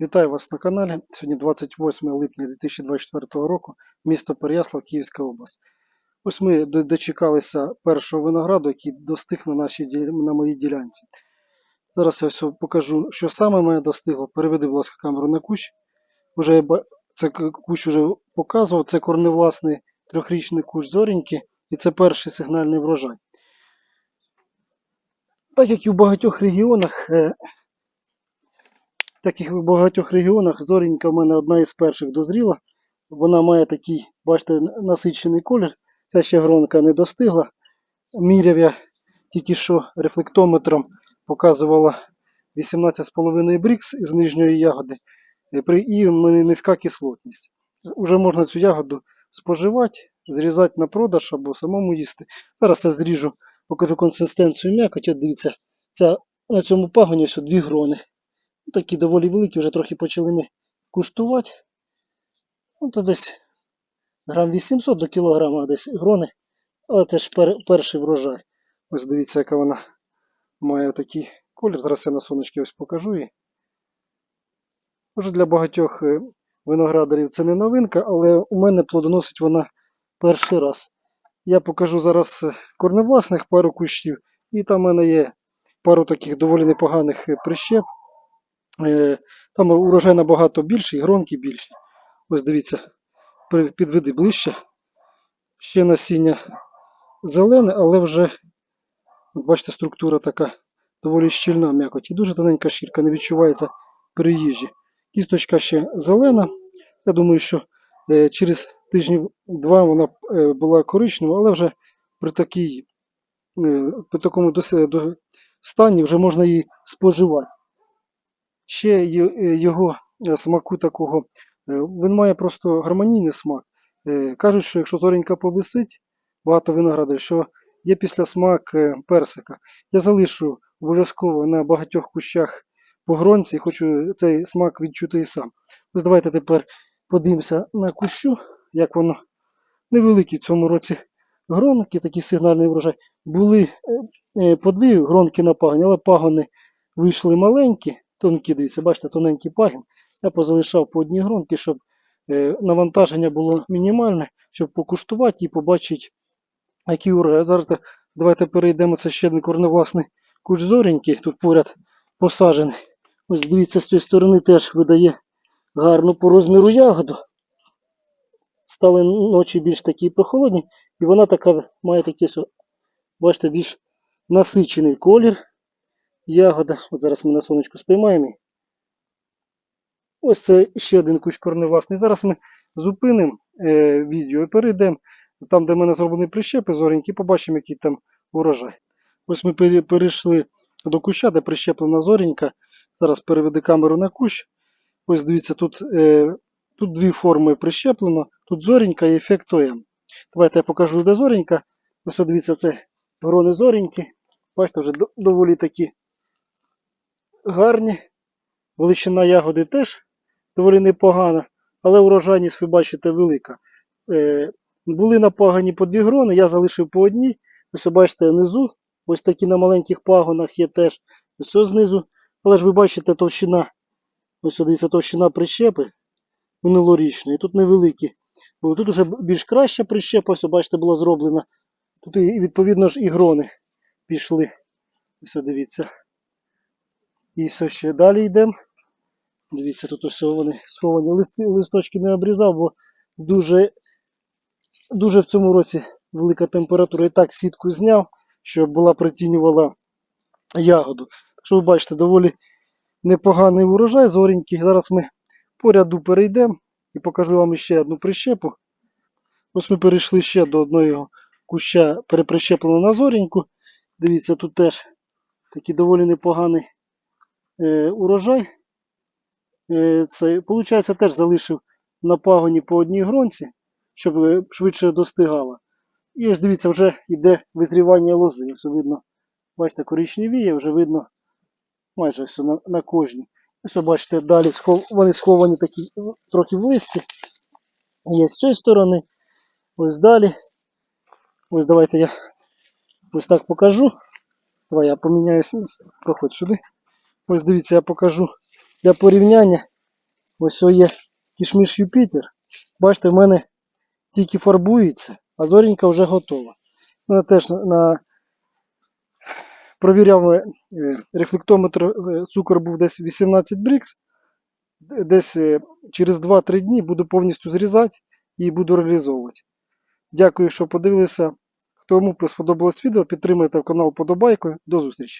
Вітаю вас на каналі. Сьогодні 28 липня 2024 року, місто Переяслав, Київська область. Ось ми дочекалися першого винограду, який достиг на, нашій, на моїй ділянці. Зараз я все покажу, що саме мене достигло. Переведи, будь ласка, камеру на кущ. Уже я це кущ вже показував. Це корневласний трьохрічний кущ зоріньки, і це перший сигнальний врожай. Так як і в багатьох регіонах, так як в багатьох регіонах зорінька в мене одна із перших дозріла. Вона має такий, бачите, насичений колір. Ця ще гронка не достигла. Міряв я тільки що рефлектометром показувала 18,5 брікс із нижньої ягоди. Е, І в мене низька кислотність. Уже можна цю ягоду споживати, зрізати на продаж або самому їсти. Зараз я зріжу, покажу консистенцію м'якоті. От дивіться, ця, на цьому пагоні ось дві грони. Ну, Такі доволі великі, вже трохи почали ми куштувати. Ну, то десь грам 800 до кілограма десь грони. Але це ж пер, перший врожай. Ось дивіться, яка вона має такий колір. Зараз я на сонечки ось покажу її. Може для багатьох е, виноградарів це не новинка, але у мене плодоносить вона перший раз. Я покажу зараз е, корневласних пару кущів, і там у мене є пару таких доволі непоганих е, прищеп. Е, Там урожай набагато більший, гронки більші. Ось дивіться, підведи ближче. Ще насіння зелене, але вже, бачите, структура така доволі щільна м'якоть. І дуже тоненька шкірка, не відчувається при їжі. Кісточка ще зелена. Я думаю, що е, через тижнів два вона е, була коричнева, але вже при, такій, при такому стані вже можна її споживати ще е, його е, смаку такого, е, він має просто гармонійний смак. Кажуть, що якщо зоренька повисить, багато виноградарів, що є післясмак е, персика. Я залишу обов'язково на багатьох кущах погронці і хочу цей смак відчути і сам. Ось давайте тепер подивимося на кущу, як воно невеликі в цьому році гронки, такий сигнальний врожай. Були по дві гронки на пагоні, але пагони вийшли маленькі, тонкі, дивіться, бачите, тоненький пагін. Я позалишав по одній гронки, щоб е, навантаження було мінімальне, щоб покуштувати і побачити, який урожай. Зараз давайте перейдемо. Це ще один корневласний куш зоренький, тут поряд посаджений. Ось дивіться, з цієї сторони теж видає гарну по розміру ягоду. Стали ночі більш такі прохолодні, і вона така має такий, бачите, більш насичений колір ягода. От зараз ми на сонечку спіймаємо. Ось це ще один кущ корневласний. Зараз ми зупинимо е, відео і перейдемо там, де в мене зроблені прищепи зоренькі, побачимо, який там урожай. Ось ми перейшли до куща, де прищеплена зоренька. Зараз переведи камеру на кущ. Ось дивіться, тут, е, тут дві форми прищеплено. Тут зоренька і ефект ОМ. Давайте я покажу, де зоренька. Ось дивіться, це грони зореньки. Бачите, вже доволі такі гарні. Величина ягоди теж доволі непогана, але урожайність, ви бачите, велика. Е, були напагані по дві грони, я залишив по одній. Ось ви бачите внизу, ось такі на маленьких пагонах є теж. Ось знизу. Але ж ви бачите товщина, ось дивіться, товщина прищепи минулорічної. Тут невеликі. були. Тут вже більш краща прищепа, ось бачите, була зроблена. Тут і відповідно ж і грони пішли. Ось дивіться. І все ще далі йдемо. Дивіться, тут ось вони сховані. Листи, листочки не обрізав, бо дуже, дуже в цьому році велика температура. І так сітку зняв, щоб була притінювала ягоду. Так що ви бачите, доволі непоганий урожай зоренький. Зараз ми по ряду перейдемо і покажу вам ще одну прищепу. Ось ми перейшли ще до одного куща, переприщеплено на зореньку. Дивіться, тут теж такий доволі непоганий урожай. Е, це, получається, теж залишив на пагоні по одній гронці, щоб е, швидше достигала. І ось дивіться, вже йде визрівання лози. Ось видно, бачите, коричневіє, вже видно майже ось на, на кожній. Ось бачите, далі схов, вони сховані такі трохи в листі. Є з цієї сторони, ось далі. Ось давайте я ось так покажу. Давай я поміняю с- с- проходь сюди. Ось дивіться, я покажу для порівняння. Ось є кішміш Юпітер. Бачите, в мене тільки фарбується, а зорінька вже готова. Вона теж на, провіряв е, рефлектометр, е, цукор був десь 18 брікс. Десь е, через 2-3 дні буду повністю зрізати і буду реалізовувати. Дякую, що подивилися. Кому сподобалось відео, підтримайте канал подобайкою. До зустрічі!